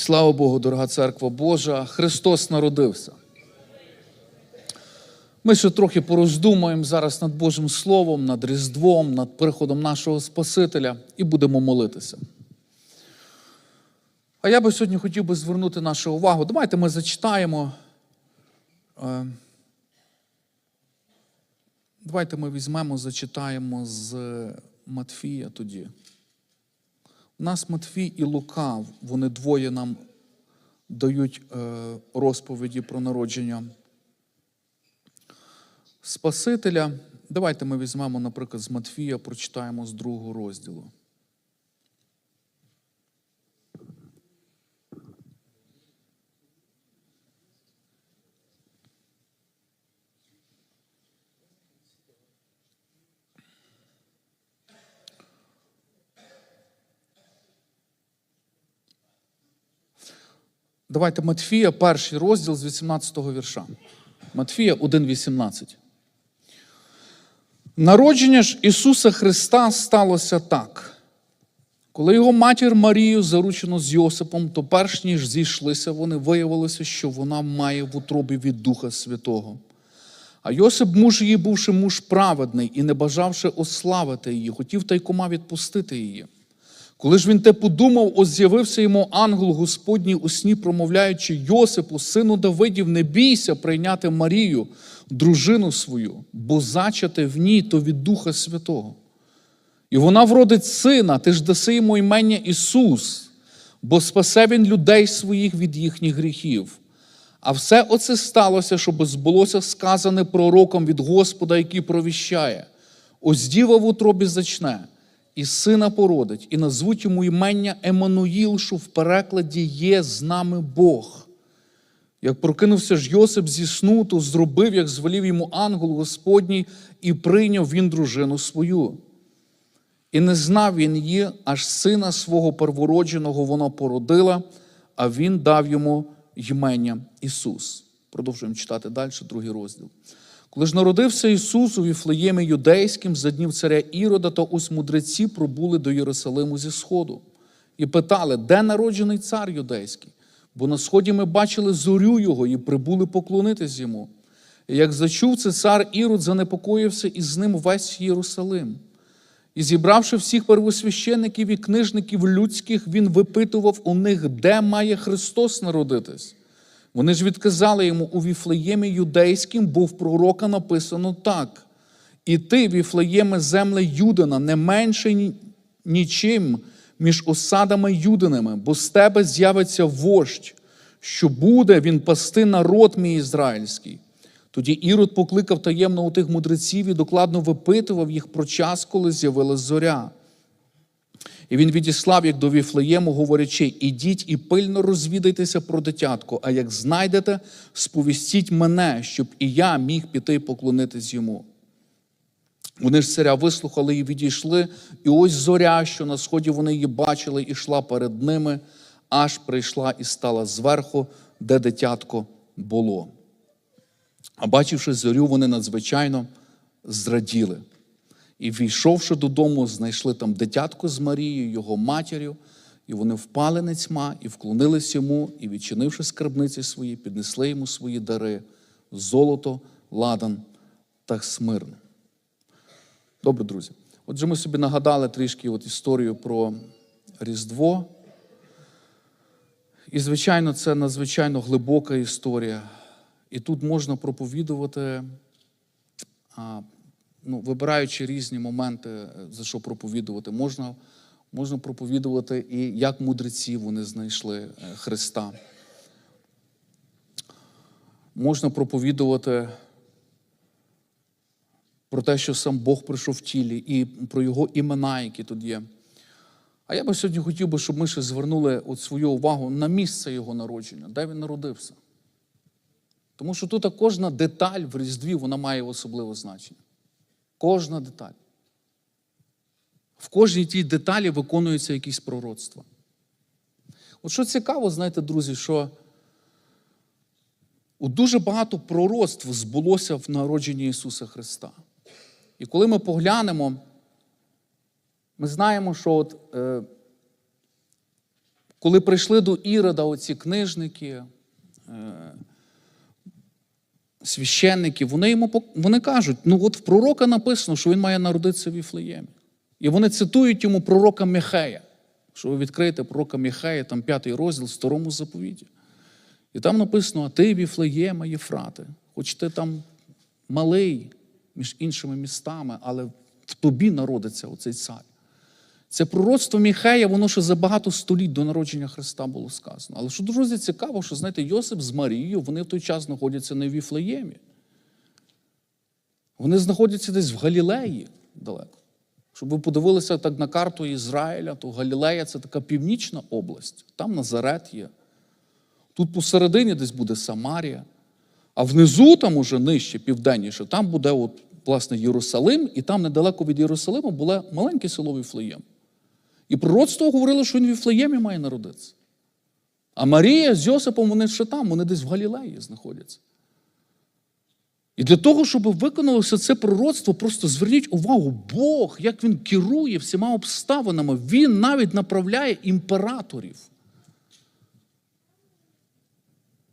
Слава Богу, дорога церква Божа, Христос народився. Ми ще трохи пороздумаємо зараз над Божим Словом, над Різдвом, над приходом нашого Спасителя і будемо молитися. А я би сьогодні хотів би звернути нашу увагу. Давайте ми зачитаємо. е, Давайте ми візьмемо, зачитаємо з Матфія тоді. Нас Матвій і Лука, вони двоє нам дають е, розповіді про народження Спасителя. Давайте ми візьмемо, наприклад, з Матфія, прочитаємо з другого розділу. Давайте Матфія, перший розділ з 18-го вірша. Матфія 1,18. Народження ж Ісуса Христа сталося так. Коли його матір Марію заручено з Йосипом, то перш ніж зійшлися, вони виявилося, що вона має в утробі від Духа Святого. А Йосип, муж її, бувши муж праведний і не бажавши ославити її, хотів тайкома відпустити її. Коли ж він те подумав, ось з'явився йому ангел Господній у сні, промовляючи Йосипу, сину Давидів, не бійся прийняти Марію, дружину свою, бо зачате в ній то від Духа Святого. І вона вродить сина, ти ж даси йому імення Ісус, бо спасе він людей своїх від їхніх гріхів. А все оце сталося, щоб збулося сказане пророком від Господа, який провіщає. Ось діва в утробі зачне, і сина породить, і назвуть йому імення Еммануїл, що в перекладі є з нами Бог. Як прокинувся ж Йосип зі сну, то зробив, як звелів йому ангел Господній, і прийняв він дружину свою. І не знав він її, аж сина свого первородженого вона породила, а він дав йому ймення Ісус. Продовжуємо читати далі, другий розділ. Коли ж народився Ісус у Віфлеємі юдейським за днів царя Ірода, то ось мудреці пробули до Єрусалиму зі сходу і питали, де народжений цар юдейський? Бо на сході ми бачили зорю його і прибули поклонитись йому. І як зачув це цар Ірод, занепокоївся і з ним весь Єрусалим. І зібравши всіх первосвящеників і книжників людських, він випитував у них, де має Христос народитись. Вони ж відказали йому у Віфлеємі юдейським, бо в пророка написано так. І ти, Віфлеєме, земле Юдина, не менше нічим між осадами юдинами, бо з тебе з'явиться вождь, що буде він пасти народ мій ізраїльський. Тоді Ірод покликав таємно у тих мудреців і докладно випитував їх про час, коли з'явилась зоря. І він відіслав їх до Віфлеєму, говорячи: ідіть і пильно розвідайтеся про дитятко, а як знайдете, сповістіть мене, щоб і я міг піти поклонитись йому. Вони ж царя вислухали і відійшли, і ось зоря, що на сході вони її бачили, ішла перед ними, аж прийшла і стала зверху, де дитятко було. А бачивши зорю, вони надзвичайно зраділи. І війшовши додому, знайшли там дитятко з Марією, його матір'ю, і вони впали нецьма і вклонились йому, і, відчинивши скарбниці свої, піднесли йому свої дари золото, ладан та смирн. Добре, друзі. Отже, ми собі нагадали трішки от історію про Різдво. І, звичайно, це надзвичайно глибока історія. І тут можна проповідувати, ну, вибираючи різні моменти, е, за що проповідувати, можна, можна проповідувати і як мудреці вони знайшли е, Христа. Можна проповідувати про те, що сам Бог прийшов в тілі, і про його імена, які тут є. А я би сьогодні хотів би, щоб ми ще звернули от свою увагу на місце його народження, де він народився. Тому що тут кожна деталь в Різдві вона має особливе значення. Кожна деталь. В кожній тій деталі виконуються якісь пророцтва. От що цікаво, знаєте, друзі, що от дуже багато пророцтв збулося в народженні Ісуса Христа. І коли ми поглянемо, ми знаємо, що от, е, коли прийшли до Ірода оці книжники, е, священники, вони йому вони кажуть: ну от в пророка написано, що він має народитися в Іфлеємі. І вони цитують йому пророка Михея, що ви відкриєте пророка Михея, там п'ятий розділ в старому заповіті. І там написано: а ти Віфлеєма Єфрати, хоч ти там малий між іншими містами, але в тобі народиться оцей цар. Це пророцтво Міхея, воно ще за багато століть до народження Христа було сказано. Але що дуже цікаво, що знаєте, Йосип з Марією, вони в той час знаходяться не в Віфлеємі. Вони знаходяться десь в Галілеї далеко. Щоб ви подивилися так на карту Ізраїля, то Галілея це така північна область. Там Назарет є. Тут посередині десь буде Самарія. А внизу, там уже нижче, південніше, там буде от, власне Єрусалим, і там недалеко від Єрусалиму було маленьке село Віфлеєм. І пророцтво говорило, що він в Віфлеємі має народитися. А Марія з Йосипом вони ще там, вони десь в Галілеї знаходяться. І для того, щоб виконалося це пророцтво, просто зверніть увагу, Бог, як він керує всіма обставинами, він навіть направляє імператорів.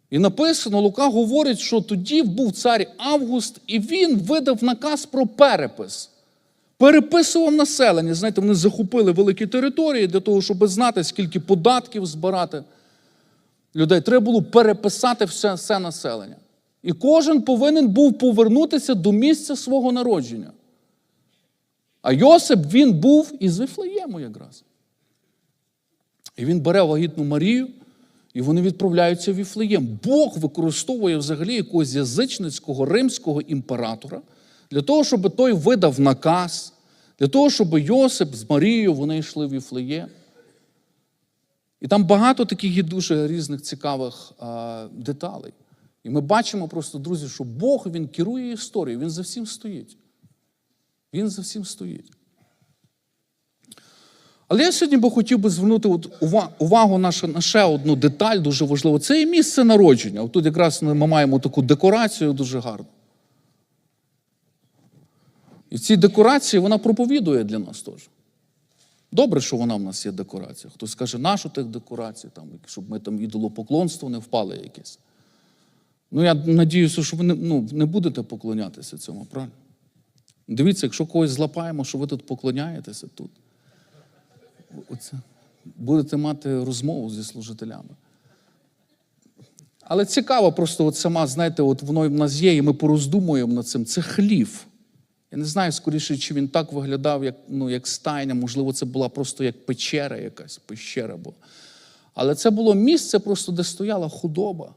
І написано, Лука говорить, що тоді був цар Август, і він видав наказ про перепис. Переписував населення. Знаєте, вони захопили великі території для того, щоб знати, скільки податків збирати людей. Треба було переписати все, все населення. І кожен повинен був повернутися до місця свого народження. А Йосип він був із Вифлеєму якраз. І він бере вагітну Марію, і вони відправляються в Віфлеєм. Бог використовує взагалі якогось язичницького римського імператора для того, щоб той видав наказ, для того, щоб Йосип з Марією вони йшли в Віфлеєм. І там багато таких є дуже різних цікавих а, деталей. І ми бачимо просто, друзі, що Бог він керує історією, він за всім стоїть. Він за всім стоїть. Але я сьогодні би хотів би звернути от увагу на ще одну деталь дуже важливу. Це і місце народження. От тут якраз ми маємо таку декорацію дуже гарну. І в цій декорації вона проповідує для нас теж. Добре, що вона в нас є декорація. Хтось каже, нашу тих декорацій, там, щоб ми там ідолопоклонство не впали якесь. Ну, я надіюся, що ви не, ну, не будете поклонятися цьому, правильно? Дивіться, якщо когось злапаємо, що ви тут поклоняєтеся тут. Оце. Будете мати розмову зі служителями. Але цікаво, просто от сама, знаєте, от воно в нас є, і ми пороздумуємо над цим. Це хлів. Я не знаю скоріше, чи він так виглядав, як, ну, як стайня, можливо, це була просто як печера якась, пещера була. Але це було місце, просто, де стояла худоба.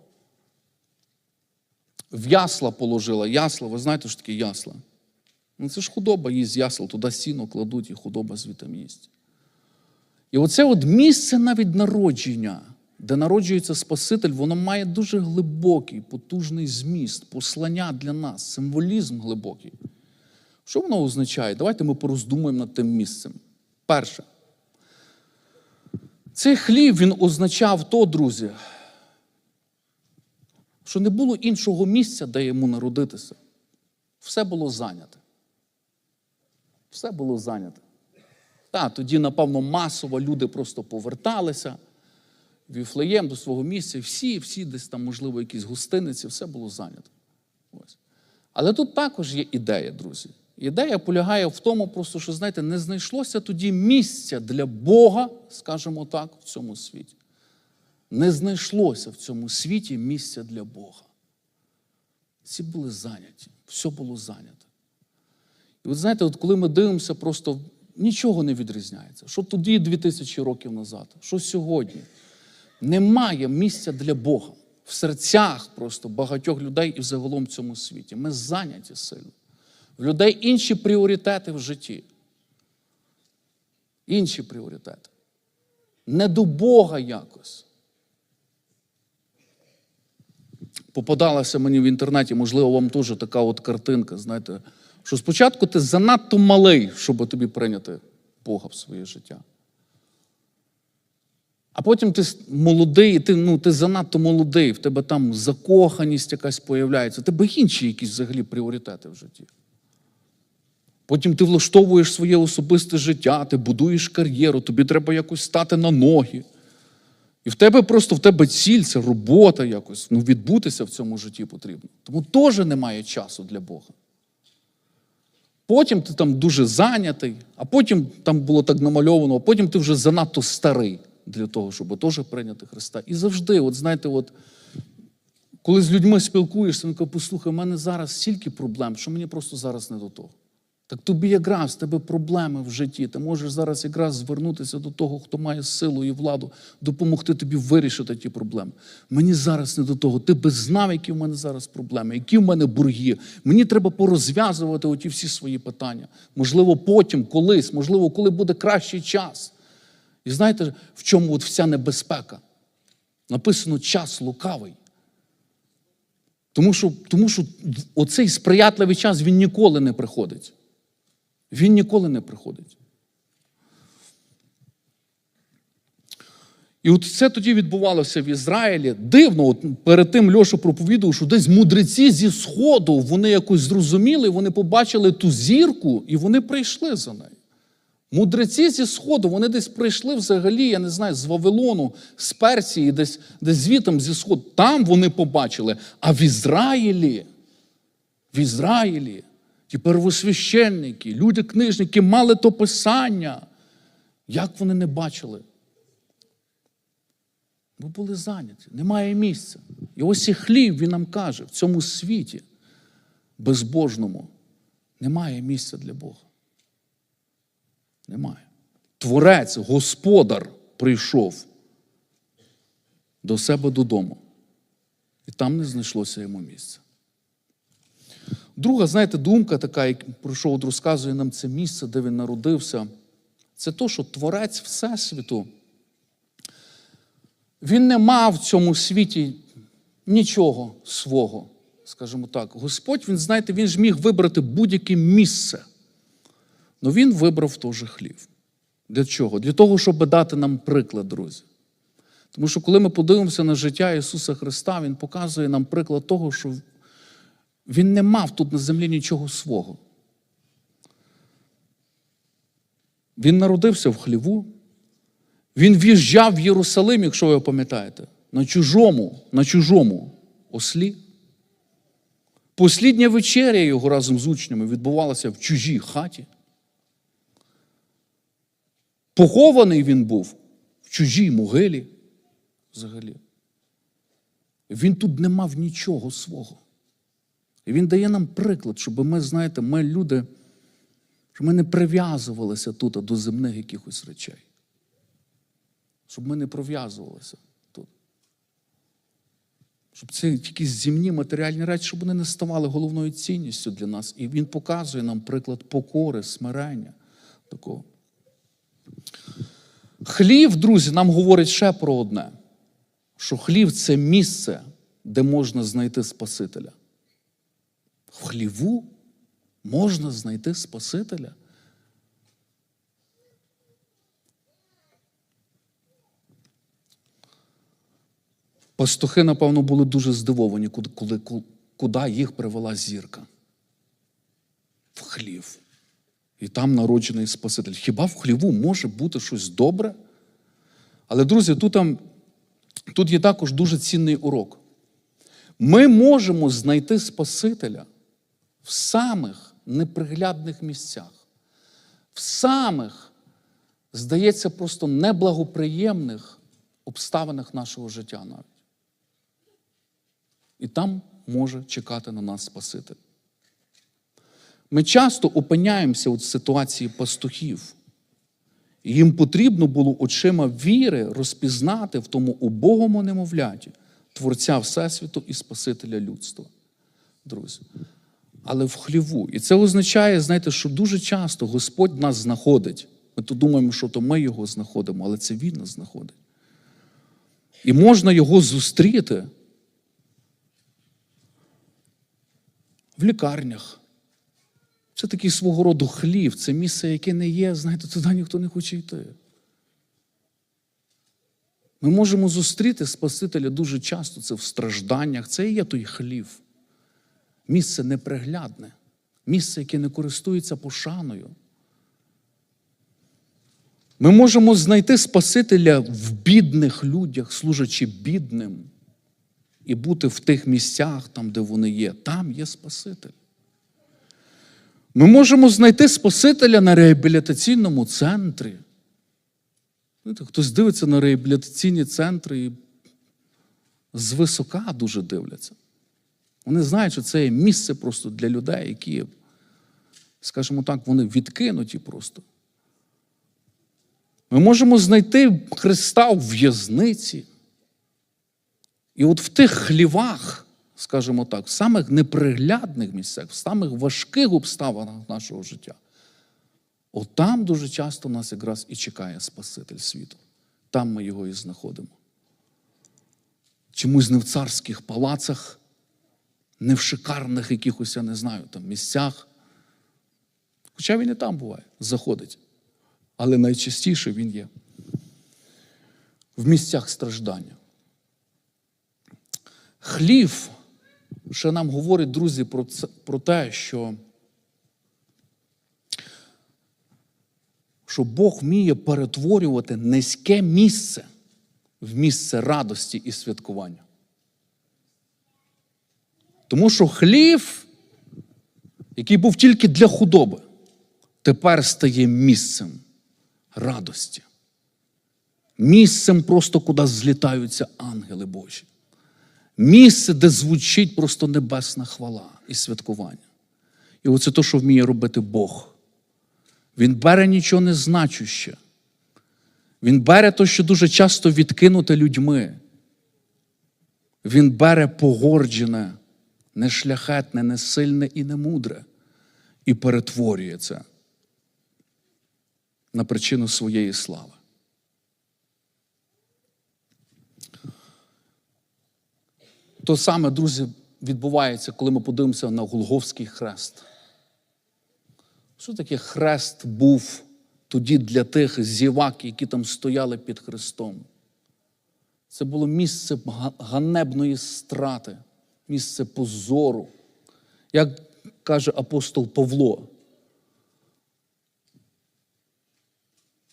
В ясла положила. Ясла, ви знаєте, що таке ясла? Ну, це ж худоба їсть ясел, туди сіно кладуть, і худоба звітом їсть. І оце от місце навіть народження, де народжується Спаситель, воно має дуже глибокий, потужний зміст, послання для нас, символізм глибокий. Що воно означає? Давайте ми пороздумуємо над тим місцем. Перше. Цей хліб він означав то, друзі, що не було іншого місця, де йому народитися. Все було зайняте. Все було зайняте. Так, тоді, напевно, масово люди просто поверталися Віфлеєм до свого місця. Всі, всі десь там, можливо, якісь гостиниці, все було зайнято. Ось. Але тут також є ідея, друзі. Ідея полягає в тому, просто, що, знаєте, не знайшлося тоді місця для Бога, скажімо так, в цьому світі. Не знайшлося в цьому світі місця для Бога. Всі були зайняті, все було зайнято. І от знаєте, от коли ми дивимося, просто нічого не відрізняється. Що тоді 2000 років назад, що сьогодні. Немає місця для Бога в серцях просто багатьох людей і взагалом в цьому світі. Ми зайняті сильно. В людей інші пріоритети в житті. Інші пріоритети. Не до Бога якось. Попадалася мені в інтернеті, можливо, вам теж така от картинка, знаєте, що спочатку ти занадто малий, щоб тобі прийняти Бога в своє життя. А потім ти молодий, ти, ну, ти занадто молодий, в тебе там закоханість якась появляється, в тебе інші якісь взагалі пріоритети в житті. Потім ти влаштовуєш своє особисте життя, ти будуєш кар'єру, тобі треба якось стати на ноги. І в тебе просто в тебе ціль, це робота якось. Ну, відбутися в цьому житті потрібно. Тому теж немає часу для Бога. Потім ти там дуже зайнятий, а потім там було так намальовано, а потім ти вже занадто старий для того, щоб теж прийняти Христа. І завжди, от знаєте, от, коли з людьми спілкуєшся, він каже, послухай, у мене зараз стільки проблем, що мені просто зараз не до того. Так тобі якраз в тебе проблеми в житті. Ти можеш зараз якраз звернутися до того, хто має силу і владу, допомогти тобі вирішити ті проблеми. Мені зараз не до того. Ти би знав, які в мене зараз проблеми, які в мене борги. Мені треба порозв'язувати оті всі свої питання. Можливо, потім, колись, можливо, коли буде кращий час. І знаєте, в чому от вся небезпека? Написано час лукавий. Тому що, тому що оцей сприятливий час він ніколи не приходить. Він ніколи не приходить. І от це тоді відбувалося в Ізраїлі. Дивно, от перед тим Льоша проповідував, що десь мудреці зі Сходу вони якось зрозуміли, вони побачили ту зірку, і вони прийшли за нею. Мудреці зі Сходу, вони десь прийшли взагалі, я не знаю, з Вавилону, з Персії, десь, десь звітом зі Сходу. Там вони побачили. А в Ізраїлі, в Ізраїлі, ті первосвященники, люди книжники мали то писання. Як вони не бачили? Бо були зайняті, немає місця. І ось і хліб, він нам каже, в цьому світі безбожному немає місця для Бога. Немає. Творець, господар прийшов до себе додому. І там не знайшлося йому місця. Друга, знаєте, думка така, про що розказує нам це місце, де він народився, це то, що Творець Всесвіту, він не мав в цьому світі нічого свого, скажімо так. Господь, він, знаєте, він ж міг вибрати будь-яке місце. Але він вибрав теж хліб. Для чого? Для того, щоб дати нам приклад, друзі. Тому що коли ми подивимося на життя Ісуса Христа, Він показує нам приклад того, що Він не мав тут на землі нічого свого. Він народився в хліву, він в'їжджав в Єрусалим, якщо ви пам'ятаєте, на чужому, на чужому ослі. Послідня вечеря його разом з учнями відбувалася в чужій хаті. Похований він був в чужій могилі взагалі. Він тут не мав нічого свого. І він дає нам приклад, щоб ми, знаєте, ми люди, щоб ми не прив'язувалися тут до земних якихось речей. Щоб ми не прив'язувалися тут. Щоб ці якісь земні матеріальні речі, щоб вони не ставали головною цінністю для нас. І він показує нам приклад покори, смирення такого. Хлів, друзі, нам говорить ще про одне: що хлів це місце, де можна знайти Спасителя. В хліву можна знайти Спасителя. Пастухи, напевно, були дуже здивовані, коли, куди їх привела зірка. В хлів. І там народжений Спаситель. Хіба в хліву може бути щось добре? Але, друзі, тут, там, тут є також дуже цінний урок. Ми можемо знайти Спасителя в самих неприглядних місцях, в самих, здається, просто неблагоприємних обставинах нашого життя навіть. І там може чекати на нас Спаситель. Ми часто опиняємося в ситуації пастухів. Їм потрібно було очима віри розпізнати в тому убогому немовляті Творця Всесвіту і Спасителя людства. Друзі. Але в хліву. І це означає, знаєте, що дуже часто Господь нас знаходить. Ми то думаємо, що то ми його знаходимо, але це Він нас знаходить. І можна його зустріти в лікарнях. Це такий свого роду хлів, це місце, яке не є, знаєте, туди ніхто не хоче йти. Ми можемо зустріти Спасителя дуже часто, це в стражданнях, це і є той хлів. Місце неприглядне, місце, яке не користується пошаною. Ми можемо знайти Спасителя в бідних людях, служачи бідним, і бути в тих місцях, там, де вони є. Там є Спаситель. Ми можемо знайти Спасителя на реабілітаційному центрі. Знаєте, хтось дивиться на реабілітаційні центри і звисока дуже дивляться. Вони знають, що це є місце просто для людей, які, скажімо так, вони відкинуті просто. Ми можемо знайти Христа в в'язниці. І от в тих хлівах, скажімо так, в самих неприглядних місцях, в самих важких обставинах нашого життя, от там дуже часто нас якраз і чекає Спаситель світу. Там ми його і знаходимо. Чомусь не в царських палацах, не в шикарних якихось, я не знаю, там місцях. Хоча він і там буває, заходить. Але найчастіше він є в місцях страждання. Хлів ще нам говорить, друзі, про, це, про те, що, що Бог вміє перетворювати низьке місце в місце радості і святкування. Тому що хлів, який був тільки для худоби, тепер стає місцем радості. Місцем просто, куди злітаються ангели Божі. Місце, де звучить просто небесна хвала і святкування. І оце те, що вміє робити Бог. Він бере нічого не значуще. Він бере те, що дуже часто відкинуте людьми. Він бере погорджене, нешляхетне, несильне і немудре і перетворює це на причину своєї слави. То саме, друзі, відбувається, коли ми подивимося на Голговський хрест. Що таке хрест був тоді для тих зівак, які там стояли під Христом? Це було місце ганебної страти, місце позору. Як каже апостол Павло,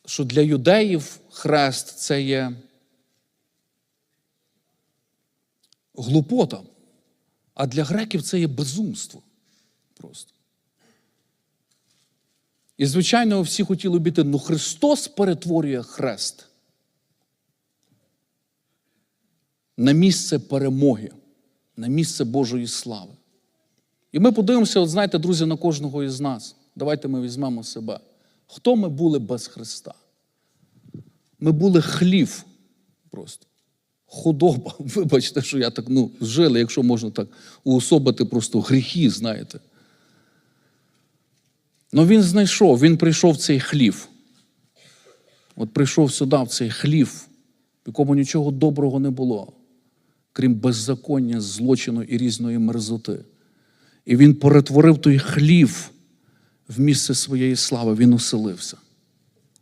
що для юдеїв хрест це є глупота, а для греків це є безумство просто. І, звичайно, всі хотіли бити, ну Христос перетворює хрест на місце перемоги, на місце Божої слави. І ми подивимося, от знаєте, друзі, на кожного із нас. Давайте ми візьмемо себе. Хто ми були без Христа? Ми були хлів просто. Худоба. Вибачте, що я так ну, жили, якщо можна так уособити просто гріхи, знаєте. Ну він знайшов, він прийшов в цей хлів. От прийшов сюди, в цей хлів, в якому нічого доброго не було, крім беззаконня, злочину і різної мерзоти. І він перетворив той хлів в місце своєї слави, він оселився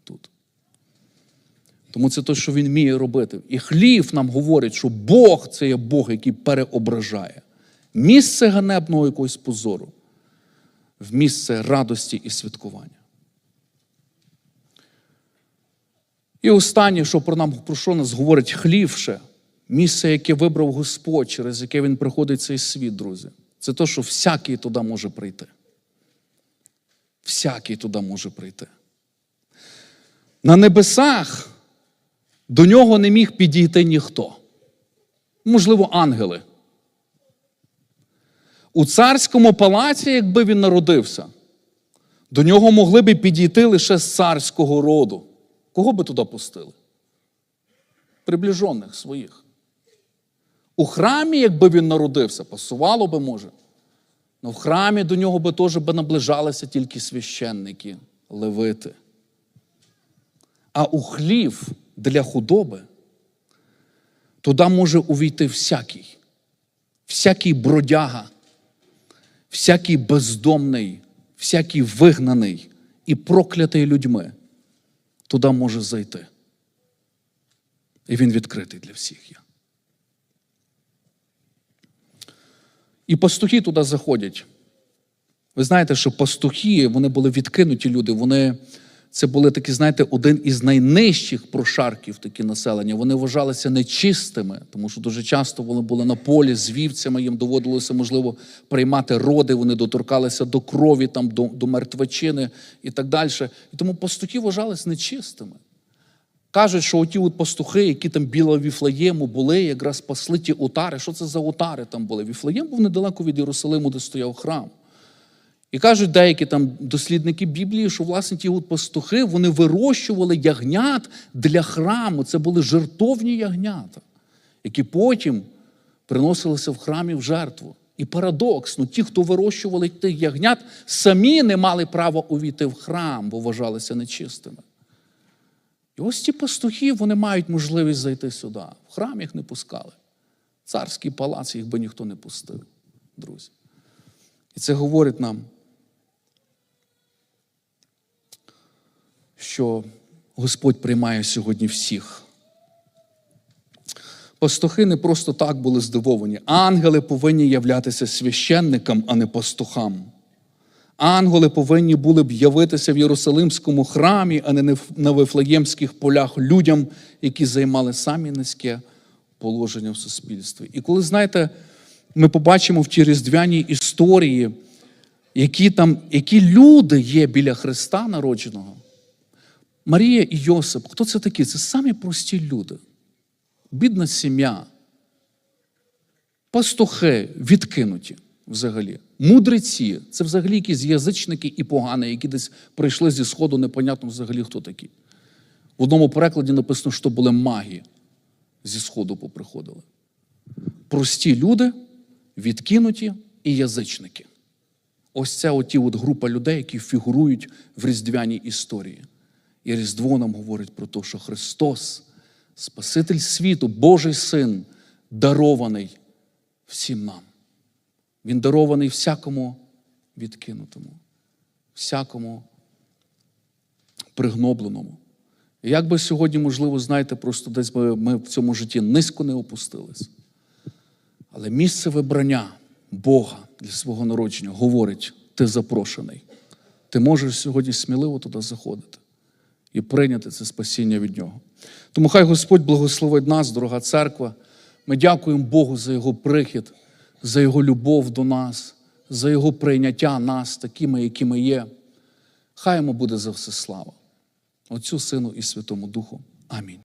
тут. Тому це те, що він вміє робити. І хлів нам говорить, що Бог це є Бог, який переображає. Місце ганебного якогось позору в місце радості і святкування. І останнє, що про нам про що нас говорить хлівше, місце, яке вибрав Господь, через яке Він приходить цей світ, друзі, це те, що всякий туди може прийти. Всякий туди може прийти. На небесах до нього не міг підійти ніхто. Можливо, ангели. У царському палаці, якби він народився, до нього могли б підійти лише з царського роду. Кого би туди пустили? Приближених своїх. У храмі, якби він народився, пасувало би може. Але в храмі до нього би теж би наближалися тільки священники, левити. А у хлів для худоби туди може увійти всякий, всякий бродяга, всякий бездомний, всякий вигнаний і проклятий людьми. Туди може зайти. І він відкритий для всіх є. І пастухи туди заходять. Ви знаєте, що пастухи, вони були відкинуті люди, вони це були такі, знаєте, один із найнижчих прошарків такі населення. Вони вважалися нечистими, тому що дуже часто вони були на полі з вівцями, їм доводилося, можливо, приймати роди, вони доторкалися до крові, там, до, до мертвечини і так далі. І тому пастухи вважалися нечистими. Кажуть, що оті от пастухи, які там біля Віфлеєму були, якраз пасли ті отари. Що це за отари там були? Віфлеєм був недалеко від Єрусалиму, де стояв храм. І кажуть деякі там дослідники Біблії, що власне ті от пастухи вони вирощували ягнят для храму. Це були жертовні ягнята, які потім приносилися в храмі в жертву. І парадокс, ну ті, хто вирощували тих ягнят, самі не мали права увійти в храм, бо вважалися нечистими. І ось ті пастухи, вони мають можливість зайти сюди. В храм їх не пускали. Царський палац їх би ніхто не пустив, друзі. І це говорить нам, що Господь приймає сьогодні всіх. Пастухи не просто так були здивовані. Ангели повинні являтися священникам, а не пастухам. Ангели повинні були б явитися в Єрусалимському храмі, а не на Вифлеємських полях людям, які займали самі низьке положення в суспільстві. І коли, знаєте, ми побачимо в тій різдвяній історії, які там, які люди є біля Христа народженого. Марія і Йосип, хто це такі? Це самі прості люди. Бідна сім'я, пастухи відкинуті взагалі. Мудреці це взагалі якісь язичники і погані, які десь прийшли зі сходу, непонятно взагалі хто такі. В одному перекладі написано, що були маги зі сходу поприходили. Прості люди, відкинуті і язичники. Ось це оті от група людей, які фігурують в різдвяній історії. І Різдво нам говорить про те, що Христос, Спаситель світу, Божий Син, дарований всім нам. Він дарований всякому відкинутому, всякому пригнобленому. І як би сьогодні, можливо, знаєте, просто десь ми, ми в цьому житті низько не опустились. Але місце вибрання Бога для свого народження говорить: ти запрошений. Ти можеш сьогодні сміливо туди заходити і прийняти це спасіння від Нього. Тому хай Господь благословить нас, дорога церква. Ми дякуємо Богу за Його прихід, за Його любов до нас, за Його прийняття нас, такими, які ми є. Хай йому буде за все слава. Отцю Сину і Святому Духу. Амінь.